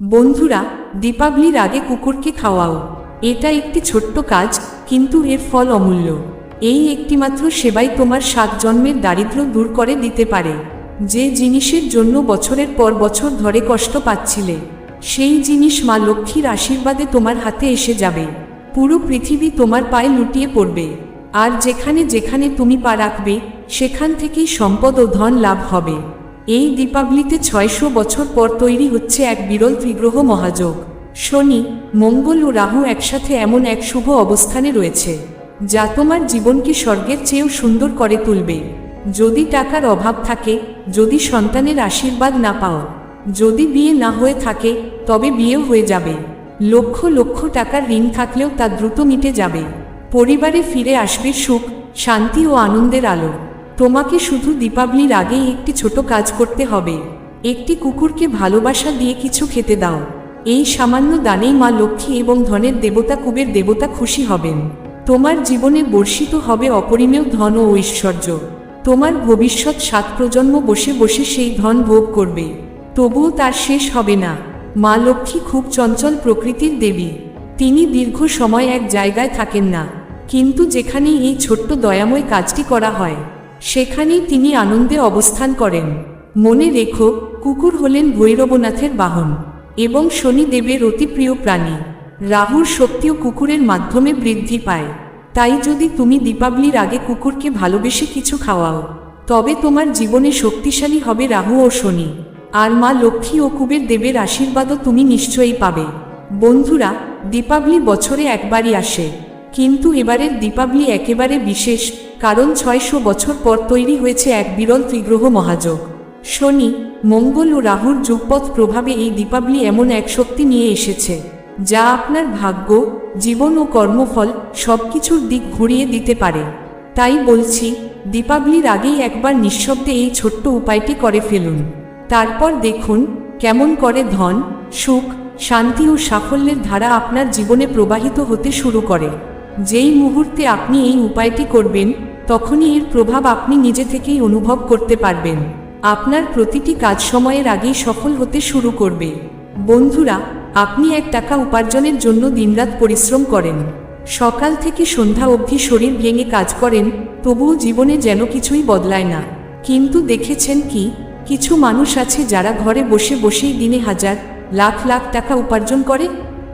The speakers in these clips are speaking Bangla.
বন্ধুরা দীপাবলির আগে কুকুরকে খাওয়াও। এটা একটি ছোট্ট কাজ, কিন্তু এর ফল অমূল্য। এই একটিমাত্র সেবাই তোমার সাত জন্মের দারিদ্র দূর করে দিতে পারে। যে জিনিসের জন্য বছরের পর বছর ধরে কষ্ট পাচ্ছিলে, সেই জিনিস মা লক্ষ্মীর আশীর্বাদে তোমার হাতে এসে যাবে। পুরো পৃথিবী তোমার পায়ে লুটিয়ে পড়বে। আর যেখানে যেখানে তুমি পা রাখবে, সেখান থেকেই সম্পদ ও ধন লাভ হবে। এই দীপাবলিতে ছয়শো বছর পর তৈরি হচ্ছে এক বিরল ত্রিগ্রহ মহাযোগ। শনি, মঙ্গল ও রাহু একসাথে এমন এক শুভ অবস্থানে রয়েছে, যা তোমার জীবনকে স্বর্গের চেয়েও সুন্দর করে তুলবে। যদি টাকার অভাব থাকে, যদি সন্তানের আশীর্বাদ না পাও, যদি বিয়ে না হয়ে থাকে, তবে বিয়েও হয়ে যাবে। লক্ষ লক্ষ টাকার ঋণ থাকলেও তা দ্রুত মিটে যাবে। পরিবারে ফিরে আসবে সুখ, শান্তি ও আনন্দের আলো। তোমাকে শুধু দীপাবলির আগেই একটি ছোট কাজ করতে হবে। একটি কুকুরকে ভালোবাসা দিয়ে কিছু খেতে দাও। এই সামান্য দানেই মা লক্ষ্মী এবং ধনের দেবতা কুবের দেবতা খুশি হবেন। তোমার জীবনে বর্ষিত হবে অপরিমেয় ধন ও ঐশ্বর্য। তোমার ভবিষ্যৎ সাত প্রজন্ম বসে বসে সেই ধন ভোগ করবে। তবুও তার শেষ হবে না। মা লক্ষ্মী খুব চঞ্চল প্রকৃতির দেবী। তিনি দীর্ঘ সময় এক জায়গায় থাকেন না। কিন্তু যেখানেই এই ছোট্ট দয়াময় কাজটি করা হয় সেখানেই তিনি আনন্দে অবস্থান করেন। মনে রেখো, কুকুর হলেন ভৈরবনাথের বাহন এবং শনিদেবের অতি প্রিয় প্রাণী। রাহুর শক্তিও কুকুরের মাধ্যমে বৃদ্ধি পায়। তাই যদি তুমি দীপাবলির আগে কুকুরকে ভালোবেসে কিছু খাওয়াও, তবে তোমার জীবনে শক্তিশালী হবে রাহু ও শনি। আর মা লক্ষ্মী ও কুবের দেবের আশীর্বাদও তুমি নিশ্চয়ই পাবে। বন্ধুরা, দীপাবলি বছরে একবারই আসে। কিন্তু এবারের দীপাবলি একেবারে বিশেষ, কারণ ছয়শো বছর পর তৈরি হয়েছে এক বিরল ত্রিগ্রহ মহাযোগ। শনি, মঙ্গল ও রাহুর যুগপথ প্রভাবে এই দীপাবলি এমন এক শক্তি নিয়ে এসেছে, যা আপনার ভাগ্য, জীবন ও কর্মফল সব কিছুর দিক ঘুরিয়ে দিতে পারে। তাই বলছি, দীপাবলির আগেই একবার নিঃশব্দে এই ছোট্ট উপায়টি করে ফেলুন। তারপর দেখুন, কেমন করে ধন, সুখ, শান্তি ও সাফল্যের ধারা আপনার জীবনে প্রবাহিত হতে শুরু করে। যেই মুহূর্তে আপনি এই উপায়টি করবেন, তখনই এর প্রভাব আপনি নিজে থেকেই অনুভব করতে পারবেন। আপনার প্রতিটি কাজ সময়ের আগেই সফল হতে শুরু করবে। বন্ধুরা, আপনি এক টাকা উপার্জনের জন্য দিনরাত পরিশ্রম করেন। সকাল থেকে সন্ধ্যা অবধি শরীর ভেঙে কাজ করেন, তবুও জীবনে যেন কিছুই বদলায় না। কিন্তু দেখেছেন কি? কিছু মানুষ আছে যারা ঘরে বসে বসেই দিনে হাজার, লাখ লাখ টাকা উপার্জন করে।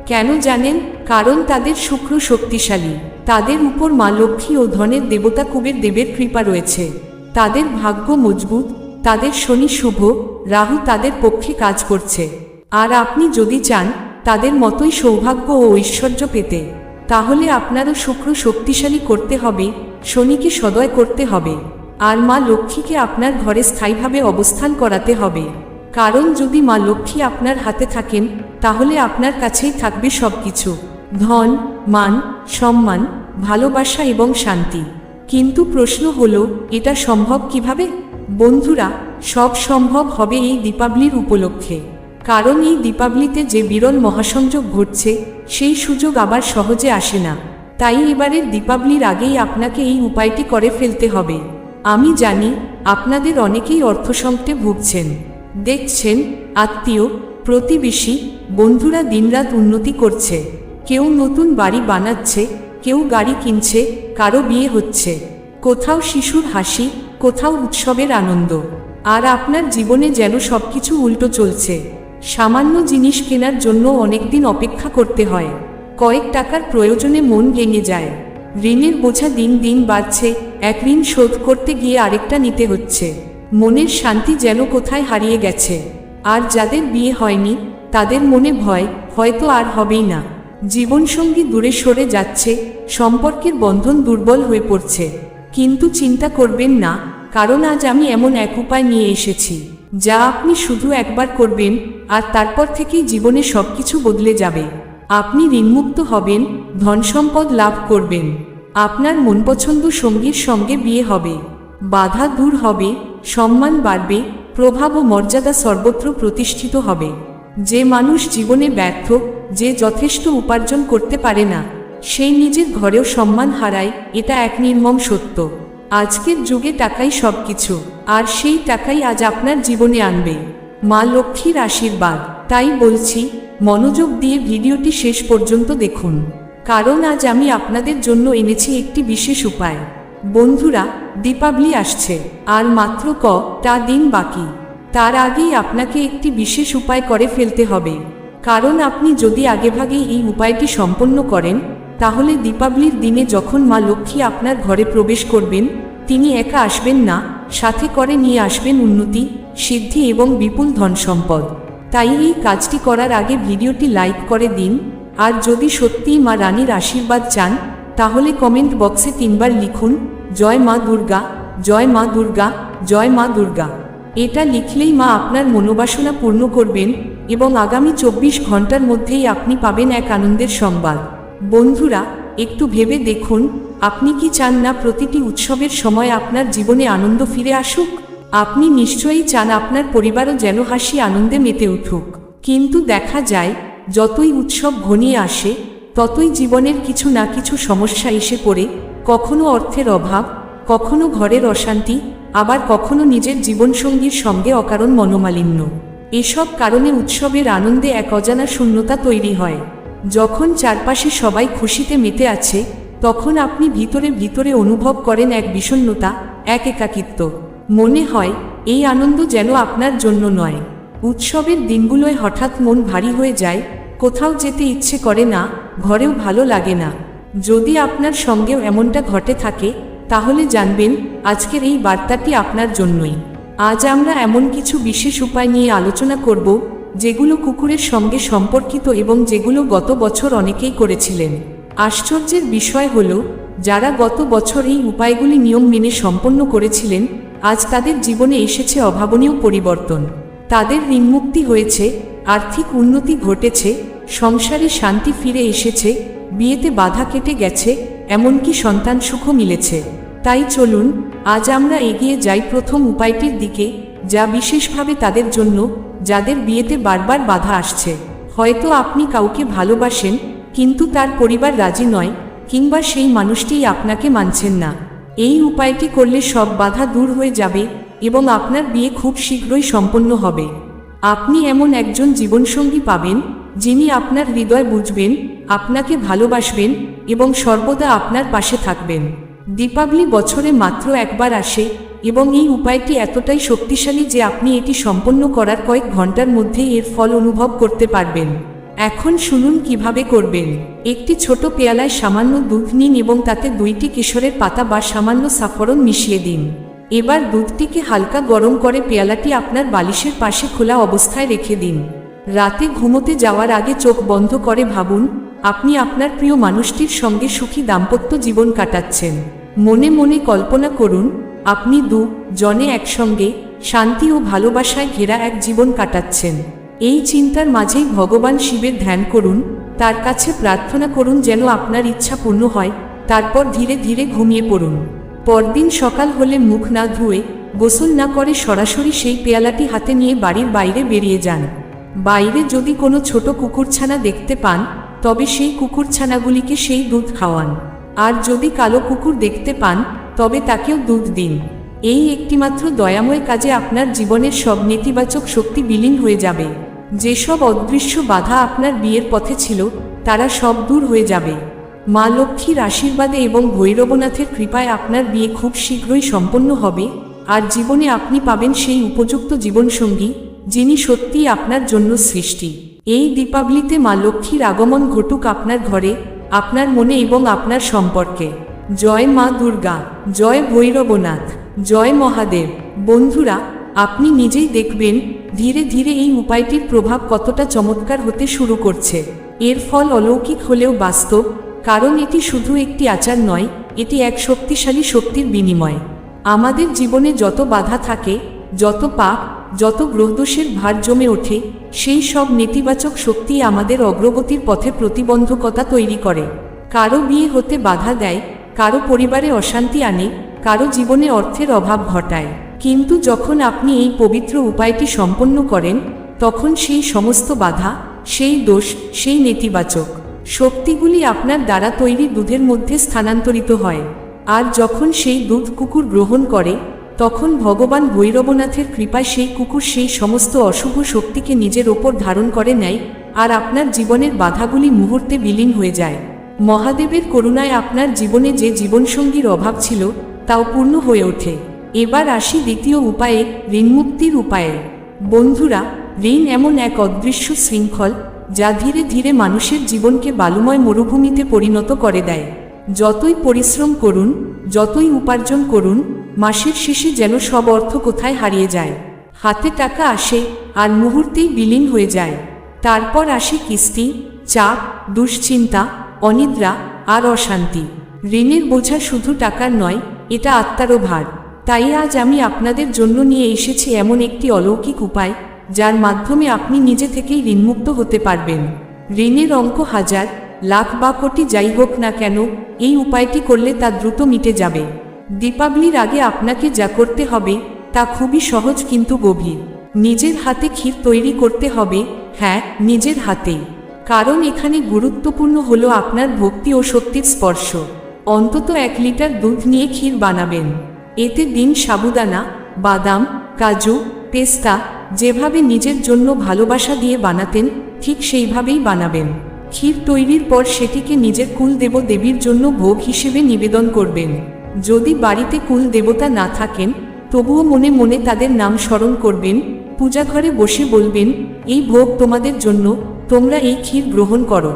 কেন জানেন? কারণ তাদের শুক্র শক্তিশালী। তাদের উপর মা লক্ষ্মী ও ধনের দেবতা কুবের দেবের কৃপা রয়েছে। তাদের ভাগ্য মজবুত, তাদের শনি শুভ, রাহু তাদের পক্ষে কাজ করছে। আর আপনি যদি চান, তাদের মতোই সৌভাগ্য ও ঐশ্বর্য পেতে, তাহলে আপনারও শুক্র শক্তিশালী করতে হবে, শনিকে সদয় করতে হবে। আর মা লক্ষ্মীকে আপনার ঘরে স্থায়ীভাবে অবস্থান করাতে হবে। কারণ যদি মা লক্ষ্মী আপনার হাতে থাকেন, তাহলে আপনার কাছেই থাকবে সব কিছু ধন, মান, সম্মান, ভালোবাসা এবং শান্তি। কিন্তু প্রশ্ন হল, এটা সম্ভব কীভাবে? বন্ধুরা, সব সম্ভব হবে এই দীপাবলির উপলক্ষে। কারণ এই দীপাবলিতে যে বিরল মহাসংযোগ ঘটছে, সেই সুযোগ আবার সহজে আসে না। তাই এবারের দীপাবলির আগেই আপনাকে এই উপায়টি করে ফেলতে হবে। আমি জানি, আপনাদের অনেকেই অর্থসংকটে ভুগছেন। দেখছেন, আত্মীয়, প্রতিবেশী, বন্ধুরা দিনরাত উন্নতি করছে। কেউ নতুন বাড়ি বানাচ্ছে, কেউ গাড়ি কিনছে, কারও বিয়ে হচ্ছে। কোথাও শিশুর হাসি, কোথাও উৎসবের আনন্দ। আর আপনার জীবনে যেন সবকিছু উল্টো চলছে। সামান্য জিনিস কেনার জন্য অনেকদিন অপেক্ষা করতে হয়। কয়েক টাকার প্রয়োজনে মন ভেঙে যায়। ঋণের বোঝা দিন দিন বাড়ছে, এক ঋণ শোধ করতে গিয়ে আরেকটা নিতে হচ্ছে। মনের শান্তি যেন কোথায় হারিয়ে গেছে। আর যাদের বিয়ে হয়নি, তাদের মনে ভয়, হয়তো আর হবেই না। জীবনসঙ্গী দূরে সরে যাচ্ছে, সম্পর্কের বন্ধন দুর্বল হয়ে পড়ছে। কিন্তু চিন্তা করবেন না, কারণ আজ আমি এমন এক উপায় নিয়ে এসেছি, যা আপনি শুধু একবার করবেন, আর তারপর থেকেই জীবনে সবকিছু বদলে যাবে। আপনি ঋণমুক্ত হবেন, ধন সম্পদ লাভ করবেন। আপনার মনপছন্দ সঙ্গীর সঙ্গে বিয়ে হবে। বাধা দূর হবে সম্মান বাড়বে, প্রভাব ও মর্যাদা সর্বত্র প্রতিষ্ঠিত হবে। যে মানুষ জীবনে ব্যর্থ, যে যথেষ্ট উপার্জন করতে পারে না, সেই নিজের ঘরেও সম্মান হারায়, এটা এক নির্মম সত্য। আজকের যুগে টাকাই সবকিছু, আর সেই টাকাই আজ আপনার জীবনে আনবে। মা লক্ষ্মীর আশীর্বাদ, তাই বলছি, মনোযোগ দিয়ে ভিডিওটি শেষ পর্যন্ত দেখুন। কারণ আজ আমি আপনাদের জন্য এনেছি একটি বিশেষ উপায়। বন্ধুরা, দীপাবলি আসছে। আর মাত্র ক টা দিন বাকি। তার আগেই আপনাকে একটি বিশেষ উপায় করে ফেলতে হবে। কারণ আপনি যদি আগেভাগে এই উপায়টি সম্পন্ন করেন, তাহলে দীপাবলির দিনে যখন মা লক্ষ্মী আপনার ঘরে প্রবেশ করবেন, তিনি একা আসবেন না, সাথে করে নিয়ে আসবেন উন্নতি, সিদ্ধি এবং বিপুল ধন সম্পদ। তাই এই কাজটি করার আগে ভিডিওটি লাইক করে দিন। আর যদি সত্যিই মা রানীর আশীর্বাদ চান তাহলে কমেন্ট বক্সে তিনবার লিখুন, জয় মা দুর্গা, জয় মা দুর্গা, জয় মা দুর্গা। এটা লিখলেই মা আপনার মনোবাসনা পূর্ণ করবেন এবং আগামী চব্বিশ ঘণ্টার মধ্যেই আপনি পাবেন এক আনন্দের সংবাদ বন্ধুরা, একটু ভেবে দেখুন, আপনি কি চান না প্রতিটি উৎসবের সময় আপনার জীবনে আনন্দ ফিরে আসুক? আপনি নিশ্চয়ই চান আপনার পরিবারও যেন হাসি আনন্দে মেতে উঠুক। কিন্তু দেখা যায়, যতই উৎসব ঘনিয়ে আসে ততই জীবনের কিছু না কিছু সমস্যা এসে পড়ে, কখনো অর্থের অভাব, কখনো ঘরের অশান্তি, আবার কখনো নিজের জীবনসঙ্গীর সঙ্গে অকারণ মনোমালিন্য। এসব কারণে উৎসবের আনন্দে এক অজানা শূন্যতা তৈরি হয়। যখন চারপাশে সবাই খুশিতে মেতে আছে, তখন আপনি ভিতরে ভিতরে অনুভব করেন এক বিষণ্ণতা, এক একাকিত্ব। মনে হয়, এই আনন্দ যেন আপনার জন্য নয়। উৎসবের দিনগুলোয় হঠাৎ মন ভারী হয়ে যায় কোথাও যেতে ইচ্ছে করে না, ঘরেও ভালো লাগে না। যদি আপনার সঙ্গেও এমনটা ঘটে থাকে, তাহলে জানবেন আজকের এই বার্তাটি আপনার জন্যই। আজ আমরা এমন কিছু বিশেষ উপায় নিয়ে আলোচনা করব, যেগুলো কুকুরের সঙ্গে সম্পর্কিত এবং যেগুলো গত বছর অনেকেই করেছিলেন। আশ্চর্যের বিষয় হল, যারা গত বছর এই উপায়গুলি নিয়ম মেনে সম্পন্ন করেছিলেন, আজ তাদের জীবনে এসেছে অভাবনীয় পরিবর্তন। তাদের ঋণমুক্তি হয়েছে আর্থিক উন্নতি ঘটেছে, সংসারে শান্তি ফিরে এসেছে, বিয়েতে বাধা কেটে গেছে, এমনকি সন্তান সুখও মিলেছে। তাই চলুন, আজ আমরা এগিয়ে যাই প্রথম উপায়টির দিকে, যা বিশেষভাবে তাদের জন্য, যাদের বিয়েতে বারবার বাধা আসছে। হয়তো আপনি কাউকে ভালোবাসেন, কিন্তু তার পরিবার রাজি নয়, কিংবা সেই মানুষটিই আপনাকে মানছেন না। এই উপায়টি করলে সব বাধা দূর হয়ে যাবে, এবং আপনার বিয়ে খুব শীঘ্রই সম্পন্ন হবে। আপনি এমন একজন জীবনসঙ্গী পাবেন, যিনি আপনার হৃদয় বুঝবেন, আপনাকে ভালোবাসবেন এবং সর্বদা আপনার পাশে থাকবেন। দীপাবলি বছরে মাত্র একবার আসে এবং এই উপায়টি এতটাই শক্তিশালী যে আপনি এটি সম্পন্ন করার কয়েক ঘণ্টার মধ্যেই এর ফল অনুভব করতে পারবেন। এখন শুনুন কীভাবে করবেন। একটি ছোট পেয়ালায় সামান্য দুধ নিন এবং তাতে দুইটি কিশোরের পাতা বা সামান্য সাফরন মিশিয়ে দিন। এবার দুধটিকে হালকা গরম করে পেয়ালাটি আপনার বালিশের পাশে খোলা অবস্থায় রেখে দিন। রাতে ঘুমোতে যাওয়ার আগে চোখ বন্ধ করে ভাবুন, আপনি আপনার প্রিয় মানুষটির সঙ্গে সুখী দাম্পত্য জীবন কাটাচ্ছেন। মনে মনে কল্পনা করুন, আপনি দু, জনে একসঙ্গে শান্তি ও ভালোবাসায় ঘেরা এক জীবন কাটাচ্ছেন। এই চিন্তার মাঝেই ভগবান শিবের ধ্যান করুন, তার কাছে প্রার্থনা করুন যেন আপনার ইচ্ছা পূর্ণ হয়, তারপর ধীরে ধীরে ঘুমিয়ে পড়ুন। পরদিন সকাল হলে মুখ না ধুয়ে গোসল না করে সরাসরি সেই পেয়ালাটি হাতে নিয়ে বাড়ির বাইরে বেরিয়ে যান। বাইরে যদি কোনো ছোট কুকুরছানা দেখতে পান, তবে সেই কুকুরছানাগুলিকে সেই দুধ খাওয়ান। আর যদি কালো কুকুর দেখতে পান, তবে তাকেও দুধ দিন। এই একটিমাত্র দয়াময় কাজে আপনার জীবনের সব নেতিবাচক শক্তি বিলীন হয়ে যাবে। যেসব অদৃশ্য বাধা আপনার বিয়ের পথে ছিল, তারা সব দূর হয়ে যাবে। মা লক্ষ্মীর আশীর্বাদে এবং ভৈরবনাথের কৃপায় আপনার বিয়ে খুব শীঘ্রই সম্পন্ন হবে। আর জীবনে আপনি পাবেন সেই উপযুক্ত জীবনসঙ্গী, যিনি সত্যিই আপনার জন্য সৃষ্টি। এই দীপাবলিতে মা লক্ষ্মীর আগমন ঘটুক আপনার ঘরে, আপনার মনে এবং আপনার সম্পর্কে। জয় মা দুর্গা, জয় ভৈরবনাথ, জয় মহাদেব। বন্ধুরা, আপনি নিজেই দেখবেন, ধীরে ধীরে এই উপায়টির প্রভাব কতটা চমৎকার হতে শুরু করছে। এর ফল অলৌকিক হলেও বাস্তব কারণ এটি শুধু একটি আচার নয়, এটি এক শক্তিশালী শক্তির বিনিময়। আমাদের জীবনে যত বাধা থাকে, যত পাপ, যত গ্রহদোষের ভার জমে ওঠে, সেই সব নেতিবাচক শক্তি আমাদের অগ্রগতির পথে প্রতিবন্ধকতা তৈরি করে। কারও বিয়ে হতে বাধা দেয়, কারও পরিবারে অশান্তি আনে, কারও জীবনে অর্থের অভাব ঘটায়। কিন্তু যখন আপনি এই পবিত্র উপায়টি সম্পন্ন করেন, তখন সেই সমস্ত বাধা, সেই দোষ, সেই নেতিবাচক শক্তিগুলি আপনার দ্বারা তৈরি দুধের মধ্যে স্থানান্তরিত হয়। আর যখন সেই দুধ কুকুর গ্রহণ করে, তখন ভগবান ভৈরবনাথের কৃপায় সেই কুকুর সেই সমস্ত অশুভ শক্তিকে নিজের ওপর ধারণ করে নেয়, আর আপনার জীবনের বাধাগুলি মুহূর্তে বিলীন হয়ে যায়। মহাদেবের করুণায় আপনার জীবনে যে জীবনসঙ্গীর অভাব ছিল, তাও পূর্ণ হয়ে ওঠে। এবার আসি দ্বিতীয় উপায়ে ঋণমুক্তির উপায়ে। বন্ধুরা, ঋণ এমন এক অদৃশ্য শৃঙ্খল যা ধীরে ধীরে মানুষের জীবনকে বালুময় মরুভূমিতে পরিণত করে দেয়। যতই পরিশ্রম করুন, যতই উপার্জন করুন, মাসের শেষে যেন সব অর্থ কোথায় হারিয়ে যায়। হাতে টাকা আসে, আর মুহূর্তেই বিলীন হয়ে যায়। তারপর আসে কিস্তি, চাপ, দুশ্চিন্তা, অনিদ্রা, আর অশান্তি। ঋণের বোঝা শুধু টাকার নয়, এটা আত্মারও ভার। তাই আজ আমি আপনাদের জন্য নিয়ে এসেছি এমন একটি অলৌকিক উপায় যার মাধ্যমে আপনি নিজে থেকেই ঋণমুক্ত হতে পারবেন। ঋণের অঙ্ক হাজার, লাখ বা কোটি যাই হোক না কেন, এই উপায়টি করলে তা দ্রুত মিটে যাবে। দীপাবলির আগে আপনাকে যা করতে হবে, তা খুবই সহজ কিন্তু গভীর। নিজের হাতে ক্ষীর তৈরি করতে হবে হ্যাঁ নিজের হাতেই কারণ এখানে গুরুত্বপূর্ণ হলো আপনার ভক্তি ও শক্তির স্পর্শ। অন্তত এক লিটার দুধ নিয়ে ক্ষীর বানাবেন। এতে দিন সাবুদানা, বাদাম, কাজু পেস্তা যেভাবে নিজের জন্য ভালোবাসা দিয়ে বানাতেন, ঠিক সেইভাবেই বানাবেন। ক্ষীর তৈরির পর সেটিকে নিজের কুল দেব দেবীর জন্য ভোগ হিসেবে নিবেদন করবেন। যদি বাড়িতে কুল দেবতা না থাকেন, তবুও মনে মনে তাদের নাম স্মরণ করবেন, পূজাঘরে বসে বলবেন, এই ভোগ তোমাদের জন্য, তোমরা এই ক্ষীর গ্রহণ করো।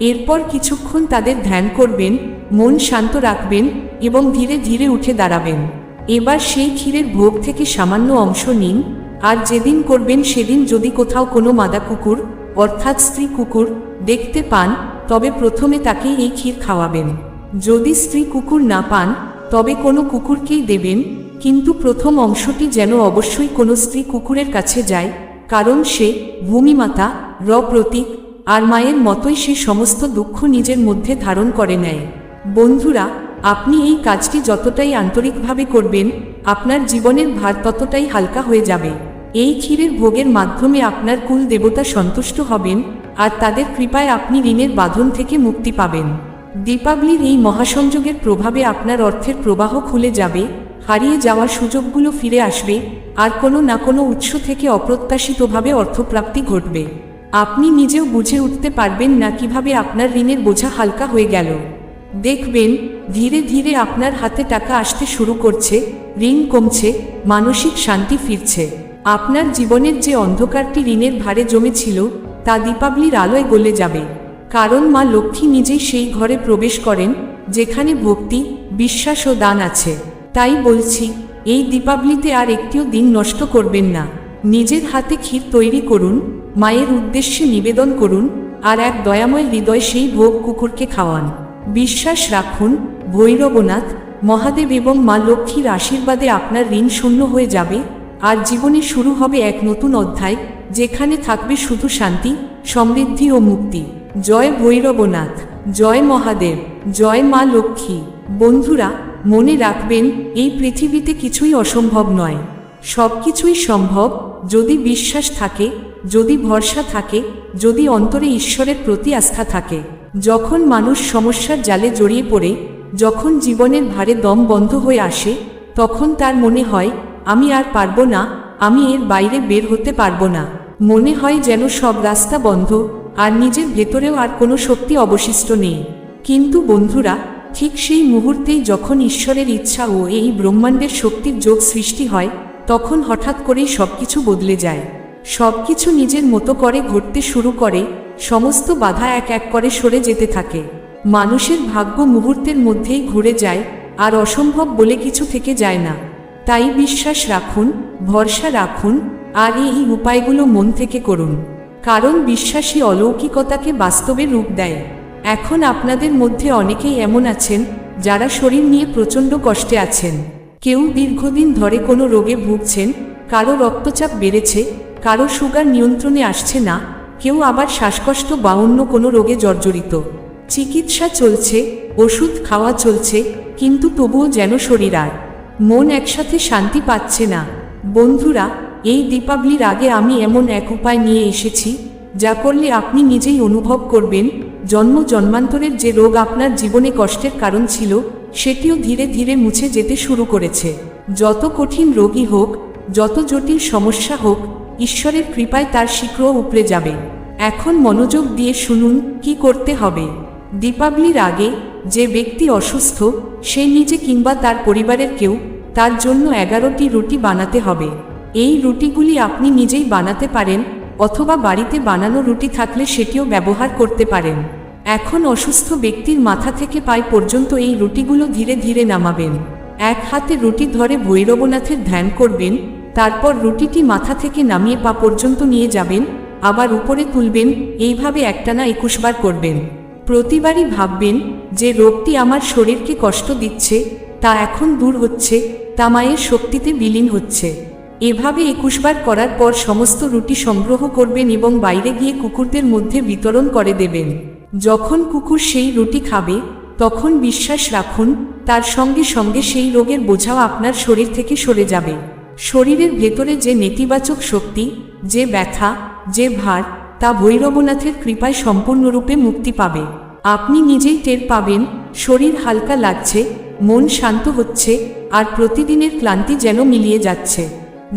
এরপর কিছুক্ষণ তাদের ধ্যান করবেন, মন শান্ত রাখবেন এবং ধীরে ধীরে উঠে দাঁড়াবেন। এবার সেই ক্ষীরের ভোগ থেকে সামান্য অংশ নিন, আর যেদিন করবেন সেদিন যদি কোথাও কোনো মাদা কুকুর, অর্থাৎ স্ত্রী কুকুর, দেখতে পান, তবে প্রথমে তাকে এই ক্ষীর খাওয়াবেন। যদি স্ত্রী কুকুর না পান, তবে কোনো কুকুরকেই দেবেন, কিন্তু প্রথম অংশটি যেন অবশ্যই কোনো স্ত্রী কুকুরের কাছে যায়, কারণ সে ভূমিমাতা র প্রতীক আর মায়ের মতোই সে সমস্ত দুঃখ নিজের মধ্যে ধারণ করে নেয়। বন্ধুরা আপনি এই কাজটি যতটাই আন্তরিকভাবে করবেন, আপনার জীবনের ভার ততটাই হালকা হয়ে যাবে। এই ক্ষীরের ভোগের মাধ্যমে আপনার কুল দেবতা সন্তুষ্ট হবেন, আর তাদের কৃপায় আপনি ঋণের বাঁধন থেকে মুক্তি পাবেন। দীপাবলির এই মহাসংযোগের প্রভাবে আপনার অর্থের প্রবাহ খুলে যাবে, হারিয়ে যাওয়ার সুযোগগুলো ফিরে আসবে, আর কোনো না কোনো উৎস থেকে অপ্রত্যাশিতভাবে অর্থপ্রাপ্তি ঘটবে। আপনি নিজেও বুঝে উঠতে পারবেন না কীভাবে আপনার ঋণের বোঝা হালকা হয়ে গেল। দেখবেন, ধীরে ধীরে আপনার হাতে টাকা আসতে শুরু করছে, ঋণ কমছে, মানসিক শান্তি ফিরছে। আপনার জীবনের যে অন্ধকারটি ঋণের ভারে জমেছিল, তা দীপাবলির আলোয় গলে যাবে। কারণ মা লক্ষ্মী নিজেই সেই ঘরে প্রবেশ করেন, যেখানে ভক্তি, বিশ্বাস ও দান আছে। তাই বলছি, এই দীপাবলিতে আর একটিও দিন নষ্ট করবেন না। নিজের হাতে ক্ষীর তৈরি করুন, মায়ের উদ্দেশ্যে নিবেদন করুন, আর এক দয়াময় হৃদয় সেই ভোগ কুকুরকে খাওয়ান। বিশ্বাস রাখুন, ভৈরবনাথ, মহাদেব এবং মা লক্ষ্মীর আশীর্বাদে আপনার ঋণ শূন্য হয়ে যাবে। আর জীবনে শুরু হবে এক নতুন অধ্যায়, যেখানে থাকবে শুধু শান্তি, সমৃদ্ধি ও মুক্তি। জয় ভৈরবনাথ, জয় মহাদেব, জয় মা লক্ষ্মী। বন্ধুরা, মনে রাখবেন, এই পৃথিবীতে কিছুই অসম্ভব নয়। সব কিছুই সম্ভব যদি বিশ্বাস থাকে, যদি ভরসা থাকে, যদি অন্তরে ঈশ্বরের প্রতি আস্থা থাকে। যখন মানুষ সমস্যার জালে জড়িয়ে পড়ে, যখন জীবনের ভারে দম বন্ধ হয়ে আসে, তখন তার মনে হয়, আমি আর পারব না, আমি এর বাইরে বের হতে পারব না। মনে হয় যেন সব রাস্তা বন্ধ, আর নিজের ভেতরেও আর কোনো শক্তি অবশিষ্ট নেই। কিন্তু বন্ধুরা, ঠিক সেই মুহূর্তেই যখন ঈশ্বরের ইচ্ছা ও এই ব্রহ্মাণ্ডের শক্তির যোগ সৃষ্টি হয়, তখন হঠাৎ করেই সবকিছু বদলে যায়। সবকিছু নিজের মতো করে ঘটতে শুরু করে সমস্ত বাধা এক এক করে সরে যেতে থাকে। মানুষের ভাগ্য মুহূর্তের মধ্যেই ঘুরে যায়, আর অসম্ভব বলে কিছু থেকে যায় না। তাই বিশ্বাস রাখুন, ভরসা রাখুন, আর এই উপায়গুলো মন থেকে করুন। কারণ বিশ্বাসী অলৌকিকতাকে বাস্তবে রূপ দেয়। এখন আপনাদের মধ্যে অনেকেই এমন আছেন, যারা শরীর নিয়ে প্রচণ্ড কষ্টে আছেন। কেউ দীর্ঘদিন ধরে কোনো রোগে ভুগছেন, কারও রক্তচাপ বেড়েছে, কারও সুগার নিয়ন্ত্রণে আসছে না কেউ আবার শ্বাসকষ্ট বা অন্য কোনো রোগে জর্জরিত। চিকিৎসা চলছে, ওষুধ খাওয়া চলছে, কিন্তু তবুও যেন শরীর আর মন একসাথে শান্তি পাচ্ছে না। বন্ধুরা, এই দীপাবলির আগে আমি এমন এক উপায় নিয়ে এসেছি, যা করলে আপনি নিজেই অনুভব করবেন, জন্ম জন্মান্তরের যে রোগ আপনার জীবনে কষ্টের কারণ ছিল, সেটিও ধীরে ধীরে মুছে যেতে শুরু করেছে। যত কঠিন রোগী হোক, যত জটিল সমস্যা হোক, ঈশ্বরের কৃপায় তার শীঘ্র উপড়ে যাবে। এখন মনোযোগ দিয়ে শুনুন কি করতে হবে। দীপাবলির আগে যে ব্যক্তি অসুস্থ, সে নিজে কিংবা তার পরিবারের কেউ তার জন্য এগারোটি রুটি বানাতে হবে। এই রুটিগুলি আপনি নিজেই বানাতে পারেন অথবা বাড়িতে বানানো রুটি থাকলে সেটিও ব্যবহার করতে পারেন। এখন অসুস্থ ব্যক্তির মাথা থেকে পায় পর্যন্ত এই রুটিগুলো ধীরে ধীরে নামাবেন। এক হাতে রুটি ধরে ভৈরবনাথের ধ্যান করবেন, তারপর রুটিটি মাথা থেকে নামিয়ে পা পর্যন্ত নিয়ে যাবেন আবার উপরে তুলবেন, এইভাবে একটানা একুশ বার করবেন। প্রতিবারই ভাববেন যে রোগটি আমার শরীরকে কষ্ট দিচ্ছে, তা এখন দূর হচ্ছে, তা মায়ের শক্তিতে বিলীন হচ্ছে। এভাবে একুশবার করার পর সমস্ত রুটি সংগ্রহ করবেন এবং বাইরে গিয়ে কুকুরদের মধ্যে বিতরণ করে দেবেন। যখন কুকুর সেই রুটি খাবে, তখন বিশ্বাস রাখুন, তার সঙ্গে সঙ্গে সেই রোগের বোঝাও আপনার শরীর থেকে সরে যাবে। শরীরের ভেতরে যে নেতিবাচক শক্তি, যে ব্যথা যে ভার, তা ভৈরবনাথের কৃপায় সম্পূর্ণরূপে মুক্তি পাবে। আপনি নিজেই টের পাবেন, শরীর হালকা লাগছে, মন শান্ত হচ্ছে, আর প্রতিদিনের ক্লান্তি যেন মিলিয়ে যাচ্ছে।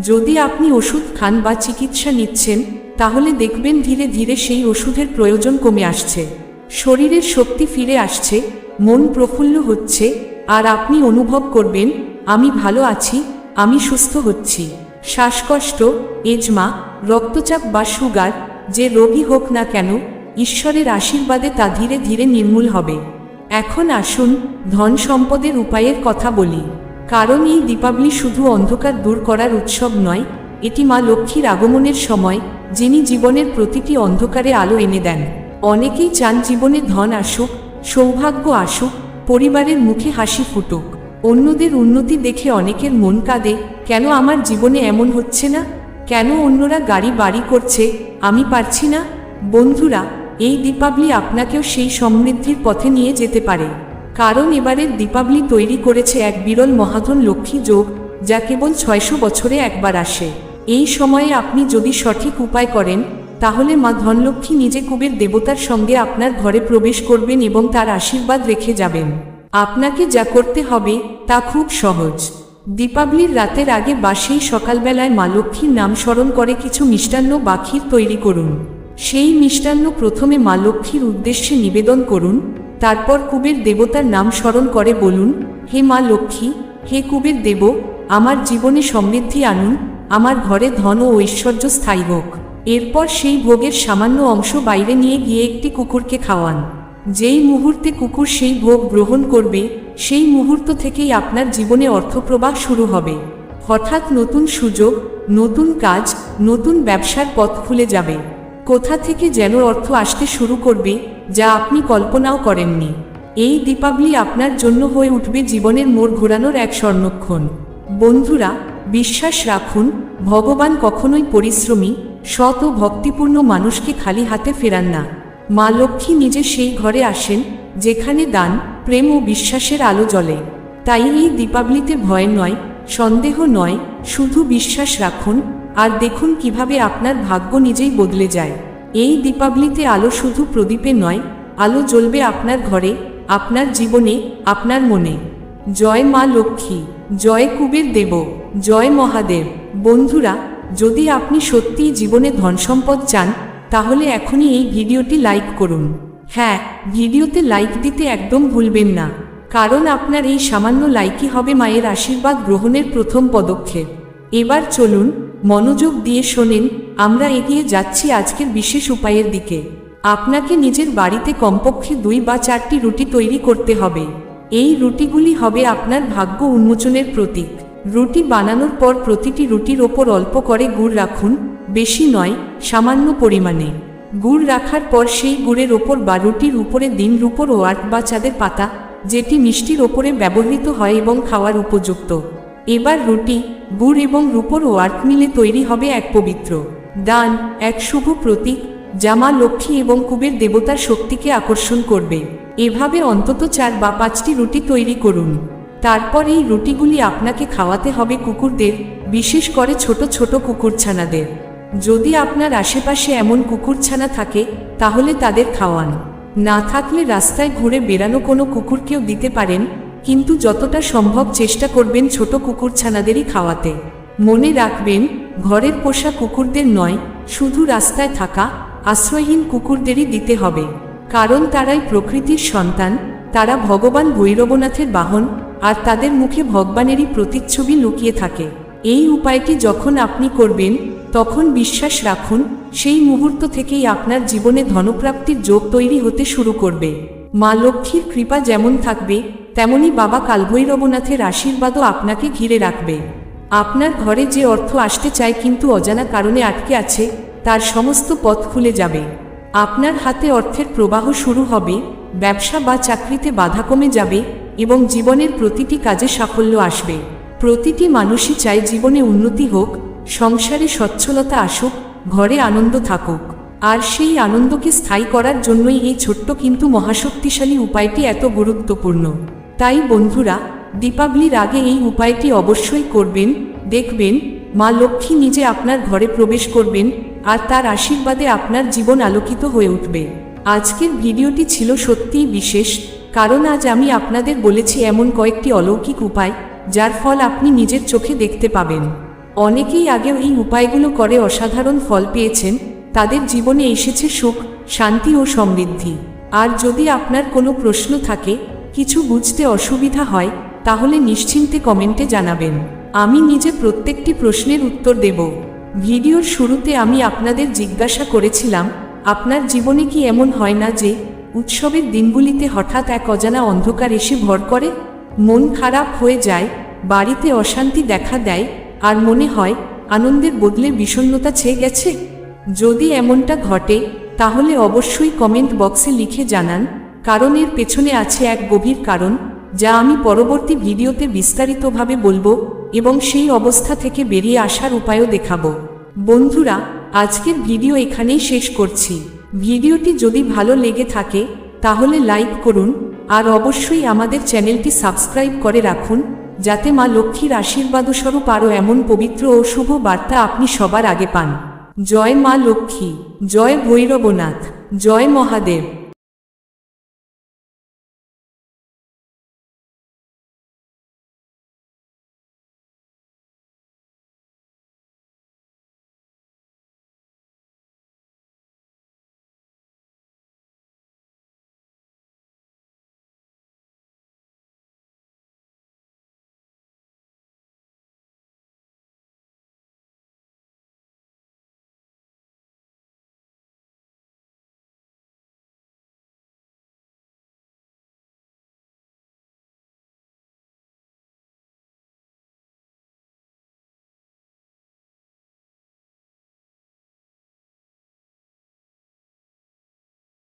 যদি আপনি ওষুধ খান বা চিকিৎসা নিচ্ছেন, তাহলে দেখবেন ধীরে ধীরে সেই ওষুধের প্রয়োজন কমে আসছে। শরীরের শক্তি ফিরে আসছে, মন প্রফুল্ল হচ্ছে, আর আপনি অনুভব করবেন, আমি ভালো আছি, আমি সুস্থ হচ্ছি। শ্বাসকষ্ট এজমা রক্তচাপ বা সুগার, যে রোগী হোক না কেন, ঈশ্বরের আশীর্বাদে তা ধীরে ধীরে নির্মূল হবে। এখন আসুন ধন সম্পদের উপায়ের কথা বলি। কারণ এই দীপাবলি শুধু অন্ধকার দূর করার উৎসব নয়, এটি মা লক্ষ্মীর আগমনের সময়, যিনি জীবনের প্রতিটি অন্ধকারে আলো এনে দেন। অনেকেই চান জীবনে ধন আসুক, সৌভাগ্য আসুক, পরিবারের মুখে হাসি ফুটুক। অন্যদের উন্নতি দেখে অনেকের মন কাঁদে, কেন আমার জীবনে এমন হচ্ছে না? কেন অন্যরা গাড়ি বাড়ি করছে? আমি পারছি না? বন্ধুরা, এই দীপাবলি আপনাকেও সেই সমৃদ্ধির পথে নিয়ে যেতে পারে। কারণ এবারের দীপাবলি তৈরি করেছে এক বিরল মহাধন লক্ষ্মী যোগ, যা কেবল ছয়শো বছরে একবার আসে। এই সময়ে আপনি যদি সঠিক উপায় করেন, তাহলে মা ধনলক্ষ্মী নিজে কুবের দেবতার সঙ্গে আপনার ঘরে প্রবেশ করবেন এবং তার আশীর্বাদ রেখে যাবেন। আপনাকে যা করতে হবে তা খুব সহজ। দীপাবলির রাতের আগে বাসেই সকালবেলায় মা লক্ষ্মীর নাম স্মরণ করে কিছু মিষ্টান্ন বা ক্ষীর তৈরি করুন। সেই মিষ্টান্ন প্রথমে মা লক্ষ্মীর উদ্দেশ্যে নিবেদন করুন, তারপর কুবের দেবতার নাম স্মরণ করে বলুন, হে মা লক্ষ্মী, হে কুবের দেব, আমার জীবনে সমৃদ্ধি আনুন, আমার ঘরে ধন ও ঐশ্বর্য স্থায়ী হোক। এরপর সেই ভোগের সামান্য অংশ বাইরে নিয়ে গিয়ে একটি কুকুরকে খাওয়ান। যেই মুহূর্তে কুকুর সেই ভোগ গ্রহণ করবে, সেই মুহূর্ত থেকেই আপনার জীবনে অর্থপ্রবাহ শুরু হবে। হঠাৎ নতুন সুযোগ, নতুন কাজ, নতুন ব্যবসার পথ খুলে যাবে। কোথা থেকে যেন অর্থ আসতে শুরু করবে, যা আপনি কল্পনাও করেননি। এই দীপাবলি আপনার জন্য হয়ে উঠবে জীবনের মোড় ঘোরানোর এক স্বর্ণক্ষণ। বন্ধুরা, বিশ্বাস রাখুন, ভগবান কখনোই পরিশ্রমী, সৎ ও ভক্তিপূর্ণ মানুষকে খালি হাতে ফেরান না। মা লক্ষ্মী নিজে সেই ঘরে আসেন, যেখানে দান, প্রেম ও বিশ্বাসের আলো জ্বলে। তাই এই দীপাবলিতে ভয় নয়, সন্দেহ নয়, শুধু বিশ্বাস রাখুন, আর দেখুন কীভাবে আপনার ভাগ্য নিজেই বদলে যায়। এই দীপাবলিতে আলো শুধু প্রদীপে নয়, আলো জ্বলবে আপনার ঘরে, আপনার জীবনে, আপনার মনে। জয় মা লক্ষ্মী, জয় কুবের দেব, জয় মহাদেব। বন্ধুরা, যদি আপনি সত্যিই জীবনে ধনসম্পদ চান তাহলে এখনই এই ভিডিওটি লাইক করুন। হ্যাঁ ভিডিওতে লাইক দিতে একদম ভুলবেন না। কারণ আপনার এই সামান্য লাইকই হবে মায়ের আশীর্বাদ গ্রহণের প্রথম পদক্ষেপ। এবার চলুন, মনোযোগ দিয়ে শোনেন, আমরা এগিয়ে যাচ্ছি আজকের বিশেষ উপায়ের দিকে। আপনাকে নিজের বাড়িতে কমপক্ষে দুই বা চারটি রুটি তৈরি করতে হবে। এই রুটিগুলি হবে আপনার ভাগ্য উন্মোচনের প্রতীক। রুটি বানানোর পর প্রতিটি রুটির ওপর অল্প করে গুড় রাখুন, বেশি নয়, সামান্য পরিমাণে। গুড় রাখার পর সেই গুড়ের ওপর বা রুটির উপরে দিন রূপর ও আট বা চাঁদের পাতা, যেটি মিষ্টির ওপরে ব্যবহৃত হয় এবং খাওয়ার উপযুক্ত। এবার রুটি, গুড় এবং রূপর ও আর্ট মিলে তৈরি হবে এক পবিত্র দান, এক শুভ প্রতীক জামা লক্ষ্মী এবং কুবের দেবতার শক্তিকে আকর্ষণ করবে। এভাবে অন্তত চার বা পাঁচটি রুটি তৈরি করুন। তারপর এই রুটিগুলি আপনাকে খাওয়াতে হবে কুকুরদের, বিশেষ করে ছোট ছোট কুকুরছানাদের। যদি আপনার আশেপাশে এমন কুকুরছানা থাকে, তাহলে তাদের খাওয়ান। না থাকলে রাস্তায় ঘুরে বেড়ানো কোনো কুকুরকেও দিতে পারেন, কিন্তু যতটা সম্ভব চেষ্টা করবেন ছোট কুকুরছানাদেরই খাওয়াতে। মনে রাখবেন, ঘরের পোষা কুকুরদের নয়, শুধু রাস্তায় থাকা, আশ্রয়হীন কুকুরদেরই দিতে হবে। কারণ তারাই প্রকৃতির সন্তান, তারা ভগবান ভৈরবনাথের বাহন আর তাদের মুখে ভগবানেরই প্রতিচ্ছবি লুকিয়ে থাকে। এই উপায়টি যখন আপনি করবেন, তখন বিশ্বাস রাখুন, সেই মুহূর্ত থেকেই আপনার জীবনে ধনপ্রাপ্তির যোগ তৈরি হতে শুরু করবে। মা লক্ষ্মীর কৃপা যেমন থাকবে, তেমনি বাবা কালভৈরবনাথের আশীর্বাদও আপনাকে ঘিরে রাখবে। আপনার ঘরে যে অর্থ আসতে চায় কিন্তু অজানা কারণে আটকে আছে, তার সমস্ত পথ খুলে যাবে। আপনার হাতে অর্থের প্রবাহ শুরু হবে, ব্যবসা বা চাকরিতে বাধা কমে যাবে এবং জীবনের প্রতিটি কাজে সাফল্য আসবে। প্রতিটি মানুষই চায় জীবনে উন্নতি হোক, সংসারে সচ্ছলতা আসুক, ঘরে আনন্দ থাকুক। আর সেই আনন্দকে স্থায়ী করার জন্যই এই ছোট্ট কিন্তু মহাশক্তিশালী উপায়টি এত গুরুত্বপূর্ণ। তাই বন্ধুরা, দীপাবলির আগে এই উপায়টি অবশ্যই করবেন, দেখবেন, মা লক্ষ্মী নিজে আপনার ঘরে প্রবেশ করবেন, আর তার আশীর্বাদে আপনার জীবন আলোকিত হয়ে উঠবে। আজকের ভিডিওটি ছিল সত্যিই বিশেষ কারণ আজ আমি আপনাদের বলেছি এমন কয়েকটি অলৌকিক উপায়, যার ফল আপনি নিজের চোখে দেখতে পাবেন। অনেকেই আগেও এই উপায়গুলো করে অসাধারণ ফল পেয়েছেন, তাদের জীবনে এসেছে সুখ, শান্তি ও সমৃদ্ধি। আর যদি আপনার কোনো প্রশ্ন থাকে, কিছু বুঝতে অসুবিধা হয়, তাহলে নিশ্চিন্তে কমেন্টে জানাবেন। আমি নিজে প্রত্যেকটি প্রশ্নের উত্তর দেব। ভিডিওর শুরুতে আমি আপনাদের জিজ্ঞাসা করেছিলাম, আপনার জীবনে কি এমন হয় না যে উৎসবের দিনগুলিতে হঠাৎ এক অজানা অন্ধকার এসে ভর করে, মন খারাপ হয়ে যায়, বাড়িতে অশান্তি দেখা দেয়, আর মনে হয় আনন্দের বদলে বিষণ্ণতা ছেয়ে গেছে। যদি এমনটা ঘটে, তাহলে অবশ্যই কমেন্ট বক্সে লিখে জানান, কারণ এর পেছনে আছে এক গভীর কারণ, যা আমি পরবর্তী ভিডিওতে বিস্তারিতভাবে বলব এবং সেই অবস্থা থেকে বেরিয়ে আসার উপায়ও দেখাবো। বন্ধুরা, আজকের ভিডিও এখানেই শেষ করছি। ভিডিওটি যদি ভালো লেগে থাকে, তাহলে লাইক করুন, আর অবশ্যই আমাদের চ্যানেলটি সাবস্ক্রাইব করে রাখুন, যাতে মা লক্ষ্মীর আশীর্বাদস্বরূপ আরও এমন পবিত্র ও শুভ বার্তা আপনি সবার আগে পান। জয় মা লক্ষ্মী, জয় ভৈরবনাথ, জয় মহাদেব।